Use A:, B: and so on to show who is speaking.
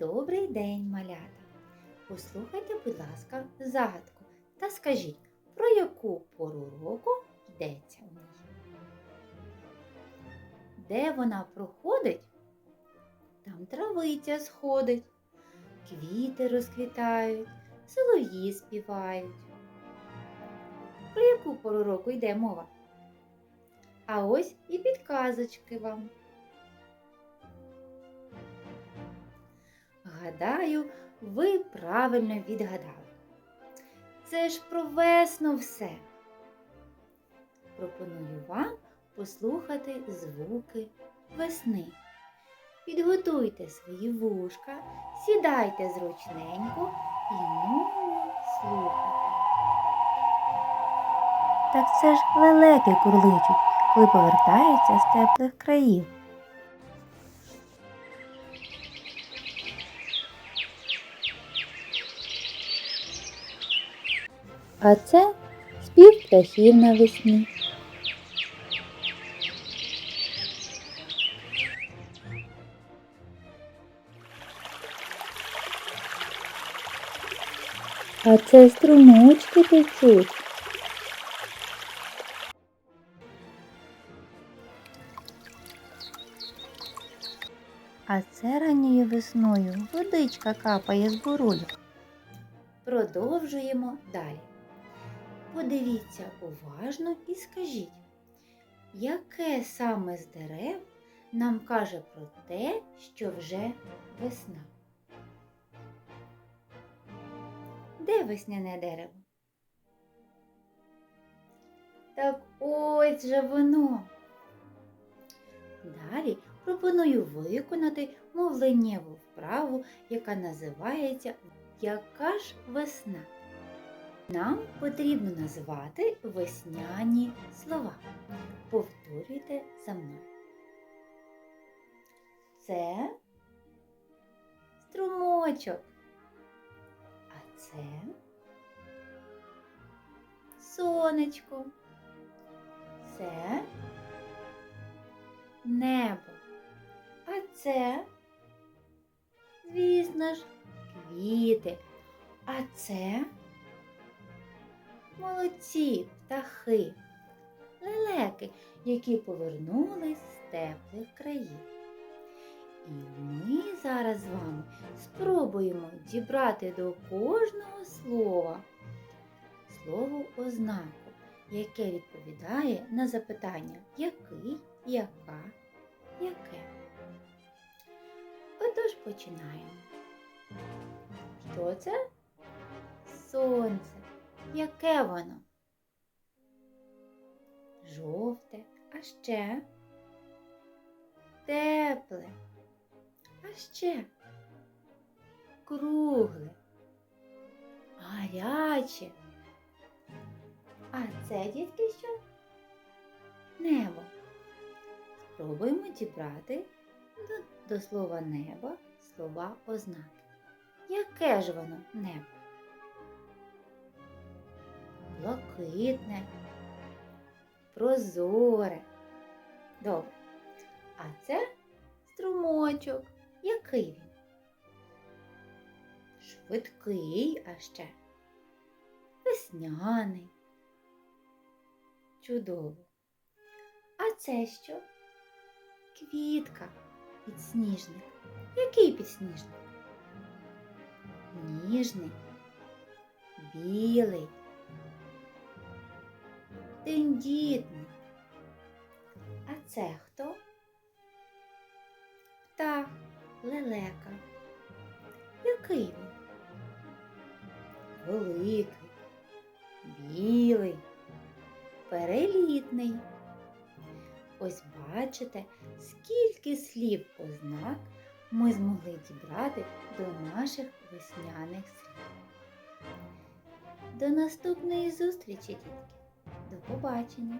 A: Добрий день, малята! Послухайте, будь ласка, загадку та скажіть, про яку пору року йдеться у ній? Де вона проходить, там травиця сходить, квіти розквітають, солов'ї співають. Про яку пору року йде мова? А ось і підказочки вам. Гадаю, ви правильно відгадали. Це ж про весну все. Пропоную вам послухати звуки весни. Підготуйте свої вушка, сідайте зручненько і ну слухайте.
B: Так це ж лелеки курличуть, коли повертаються з теплих країв. А це спів птахів навесні. А це струмочки течуть. А це ранньою весною водичка капає з бурульок.
A: Продовжуємо далі. Подивіться уважно і скажіть, яке саме з дерев нам каже про те, що вже весна? Де весняне дерево? Так ось же воно. Далі пропоную виконати мовленнєву вправу, яка називається Яка ж весна? Нам потрібно назвати весняні слова. Повторюйте за мною. Це струмочок. А це сонечко. Це небо. А це, звісно ж, квіти. А це молодці птахи, лелеки, які повернулись з теплих країв. І ми зараз з вами спробуємо дібрати до кожного слова слово ознаку, яке відповідає на запитання який, яка, яке. Отож починаємо. Що це? Сонце. Яке воно? Жовте, а ще тепле, а ще кругле, гаряче. А це, дітки, що? Небо. Спробуємо дібрати до, до слова небо слова ознаки. Яке ж воно небо? Блакитне, прозоре. Добре. А це струмочок. Який він? Швидкий, а ще весняний. Чудово. А це що? Квітка, підсніжник. Який підсніжник? Ніжний, білий, тендітний. А це хто? Птах, лелека. Який він? Великий, білий, перелітний. Ось бачите, скільки слів ознак ми змогли дібрати до наших весняних слів. До наступної зустрічі, дітки. До побачення!